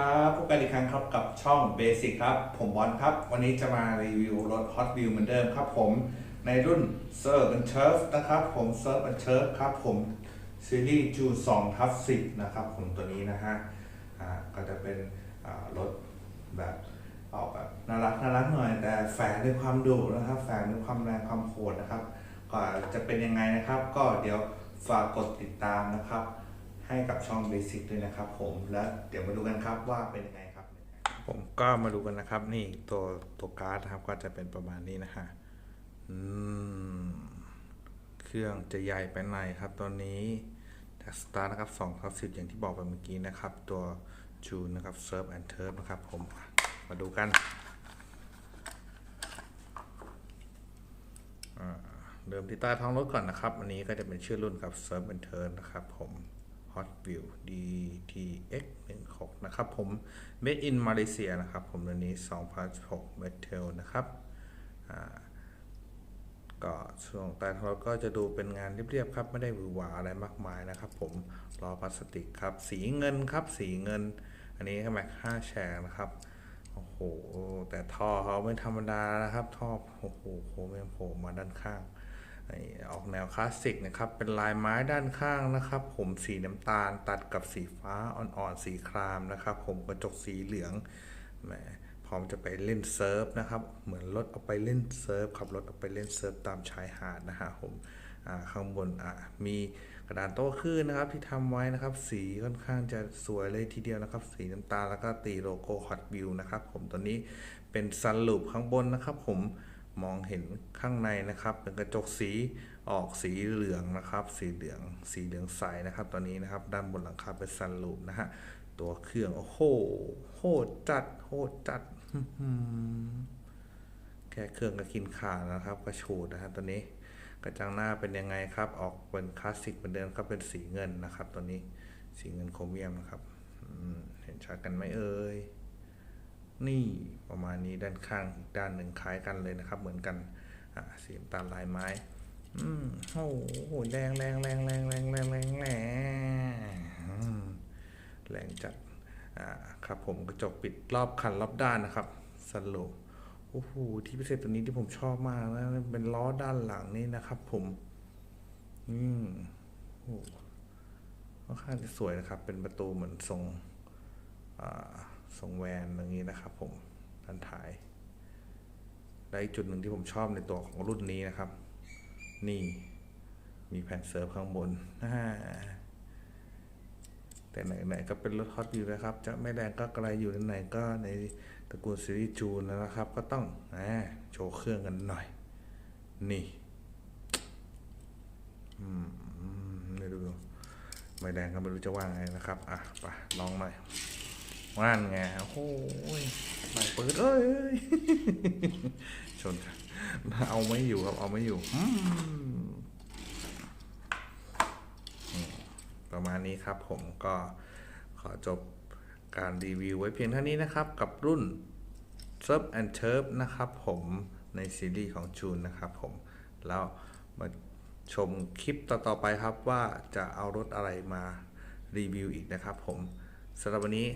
ครับพบกันอีกครั้งครับกับช่อง Basic ครับ ผมบอลครับ วันนี้จะมารีวิวรถ Hot Wheel เหมือนเดิมครับผมในรุ่น Surf and Turf นะครับผม Surf and Turf ครับผมซีรีส์จู2ทับ10นะครับผมตัวนี้นะฮะก็จะเป็นรถแบบออกแบบน่ารักน่ารักหน่อย แต่แฝงด้วยความดุนะครับ แฝงด้วยความแรงความโหดนะครับ ก็จะเป็นยังไงนะครับ ก็เดี๋ยวฝากกดติดตามนะครับ ให้กับช่อง Basic ด้วยนะครับผมและเดี๋ยวมาดูกันครับว่าเป็นยังไงครับ ผมก็มาดูกันนะครับ นี่ตัวตัวการ์ดนะครับก็จะเป็นประมาณนี้นะฮะอืมเครื่องจะใหญ่ไปไหนครับตัวนี้แต่สตาร์นะครับ2ทับ10อย่างที่บอกไปเมื่อกี้นะครับ ตัวจูนนะครับ Surf and Turf นะครับผมมาดูกันเดิมที่ใต้ท้องรถก่อนนะครับ อันนี้ก็จะเป็นชื่อรุ่นกับ Surf and Turn นะครับผม Hot Wheel DTX 16นะครับผม Made in Malaysia นะครับผมตัวนี้ 2016 Metal นะครับก็ช่วงใต้ท้องรถก็จะดูเป็นงานเรียบๆครับ ไม่ได้หวือหวาอะไรมากมายนะครับผมล้อพลาสติกครับ สีเงินครับ สีเงิน อันนี้แม็ก5แฉกนะครับ โอ้โห แต่ท่อเขาไม่ธรรมดานะครับ ท่อ โอ้โหโคมยังโผล่มาด้านข้าง ออกแนวคลาสสิกนะครับ เป็นลายไม้ด้านข้างนะครับ ผมสีน้ำตาลตัดกับสีฟ้าอ่อนๆสีครามนะครับ ผมกระจกสีเหลืองแหมพร้อมจะไปเล่นเซิร์ฟนะครับ เหมือนรถเอาไปเล่นเซิร์ฟขับรถเอาไปเล่นเซิร์ฟตามชายหาดนะฮะผมข้างบนมีกระดานโต้คลื่นนะครับที่ทำไว้นะครับ สีค่อนข้างจะสวยเลยทีเดียวนะครับ สีน้ำตาลแล้วก็ตีโลโก้ Hot Wheel นะครับ ผมตัวนี้เป็นซันลูปข้างบนนะครับ ผม มองเห็นข้างในนะครับ เป็นกระจกสีออกสีเหลืองนะครับ สีเหลืองสีเหลืองใสนะครับ ตอนนี้นะครับ ด้านบนหลังคาเป็นซันลูปนะฮะตัวเครื่องโอ้โหโหดจัดโหดจัดแค่เครื่องก็กินขาดนะครับกระชูดนะฮะตัวนี้กระจังหน้าเป็นยังไงครับ ออกเป็นคลาสสิกเหมือนเดิมครับเป็นสีเงินนะครับ ตัวนี้สีเงินโครเมียมนะครับเห็นชัดกันไหมเอ่ย นี่ประมาณนี้ด้านข้างอีกด้านหนึ่งคล้ายกันเลยนะครับ เหมือนกันสีน้ำตาลลายไม้ อืมโอ้โหแรงแรงแรงแรงแรงแรงแรงแรงแรงจัดอ่าครับผมกระจกปิดรอบคันรอบด้านนะครับสโลโอ้โหที่พิเศษตัวนี้ที่ผมชอบมากนะเป็นล้อด้านหลังนี่นะครับ ผมอืมโอ้ค่อนข้างจะสวยนะครับ เป็นประตูเหมือนทรงอ่า ทรงแวนอย่างนี้นะครับ ผมด้านท้าย และอีกจุดหนึ่งที่ผมชอบในตัวของรุ่นนี้นะครับ นี่มีแผ่นเซิร์ฟข้างบนแต่ไหนๆก็เป็นรถฮอตวิวนะครับ จะไม่แรงก็ไกลอยู่ไหนๆก็ในตระกูลซีรีส์จูนนะครับ ก็ต้องอโชว์เครื่องกันหน่อย นี่อืมไม่ดูไม่แดงก็ไม่รู้จะว่าไงนะครับ อะไปลองหน่อย ว่านไงโอ้โหไหลเปิดเอ้ย ชนกันเอาไม่อยู่ครับ เอาไม่อยู่ประมาณนี้ครับผมก็ขอจบการรีวิวไว้เพียงเท่านี้นะครับ กับรุ่น Surf and Turf นะครับผมในซีรีส์ของจูนนะครับผม แล้วมาชมคลิปต่อ ๆ ไปครับว่าจะเอารถอะไรมารีวิวอีกนะครับผมสำหรับวันนี้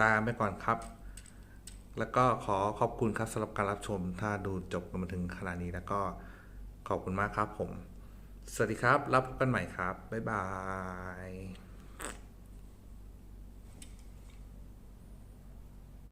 ลาไปก่อนครับ แล้วก็ขอขอบคุณครับสำหรับการรับชม ถ้าดูจบกันมาถึงขนาดนี้แล้วก็ขอบคุณมากครับผม สวัสดีครับ รับพบกันใหม่ครับ บ๊ายบาย